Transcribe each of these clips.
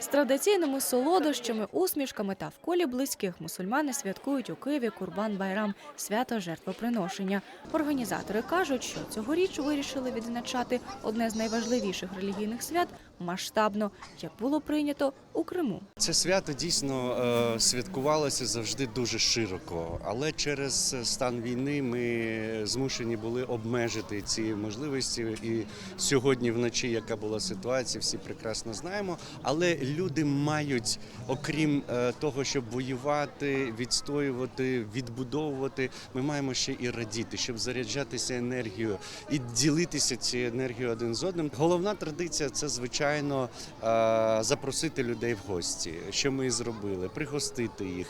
З традиційними солодощами, усмішками та в колі близьких мусульмани святкують у Києві Курбан Байрам свято жертвоприношення. Організатори кажуть, що цьогоріч вирішили відзначати одне з найважливіших релігійних свят масштабно, як було прийнято у Криму. Це свято дійсно е, святкувалося завжди дуже широко, але через стан війни ми змушені були обмежити ці можливості. І сьогодні вночі, яка була ситуація, всі прекрасно знаємо. Але люди мають, окрім е, того, щоб воювати, відстоювати, відбудовувати, ми маємо ще і радіти, щоб заряджатися енергією і ділитися цією енергією один з одним. Головна традиція це звичайно е, запросити людей в гості, що ми і зробили, пригостити їх.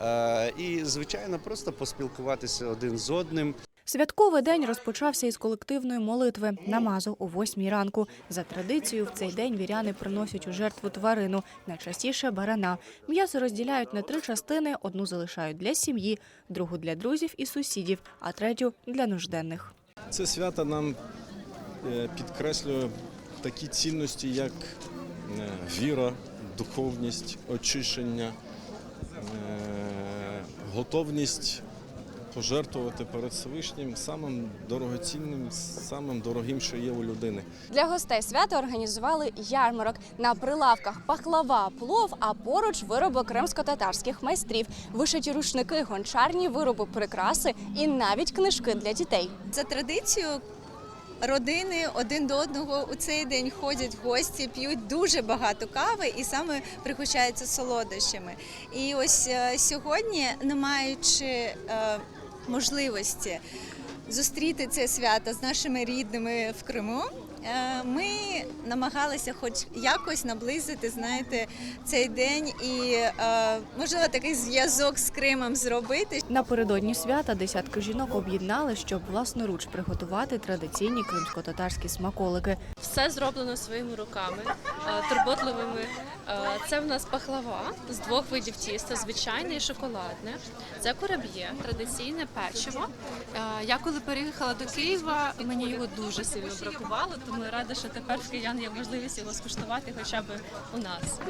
Е, І звичайно, просто поспілкуватися один з одним. Святковий день розпочався із колективної молитви намазу о восьмій ранку. За традицією, в цей день віряни приносять у жертву тварину, найчастіше барана. М'ясо розділяють на три частини: одну залишають для сім'ї, другу для друзів і сусідів, а третю для нужденних. Це свято нам е, підкреслює такі цінності, як е, віра, духовність, очищення, е, готовність пожертвувати перед Всевишнім самим дорогоцінним, самим дорогим, що є у людини. Для гостей свята організували ярмарок на прилавках пахлава, плов, а поруч вироби кримсько-татарських майстрів, вишиті рушники, гончарні вироби, прикраси і навіть книжки для дітей. За традицією родини один до одного у цей день ходять гості, п'ють дуже багато кави і саме пригощаються солодощами. І ось е, сьогодні, не маючи е, можливості зустріти це свято з нашими рідними в Криму. Е, Ми намагалися, хоч якось наблизити, знаєте, цей день і е, можливо такий зв'язок з Кримом зробити, Напередодні свята десятки жінок об'єднали, щоб власноруч приготувати традиційні кримсько-татарські смаколики. Все зроблено своїми руками, е, турботливими. Це в нас пахлава з двох видів тіста, звичайне і шоколадне. Це кураб'є, традиційне печиво. Я коли переїхала до Києва, мені його дуже сильно бракувало, тому я рада, що тепер в киян є можливість його скуштувати хоча б у нас.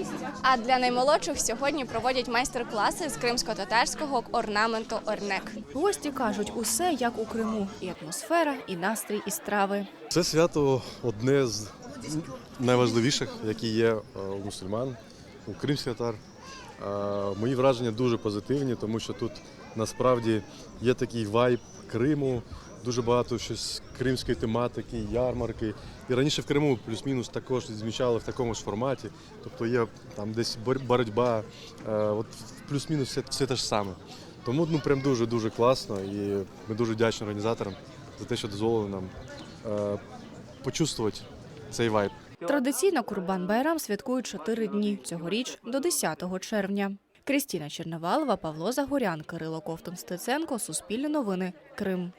А для наймолодших сьогодні проводять майстер-класи з кримсько-татарського орнаменту орнек. Гості кажуть, усе як у Криму, і атмосфера, і настрій, і страви. Це свято одне з найважливіших, які є е, у мусульман, у кримських татар. Е, Мої враження дуже позитивні, тому що тут насправді є такий вайб Криму, дуже багато щось кримської тематики, ярмарки. І раніше в Криму плюс-мінус також відмічали в такому ж форматі. Тобто є там десь бор- боротьба, е, от плюс-мінус все, все те ж саме. Тому ну прям дуже дуже класно і ми дуже вдячні організаторам за те, що дозволили нам е, почувствувати цей вайб. Традиційно Курбан Байрам святкують чотири дні цьогоріч до 10 червня. Крістіна Черновалова, Павло Загорян, Кирило Ковтун Стеценко, Суспільне новини, Крим.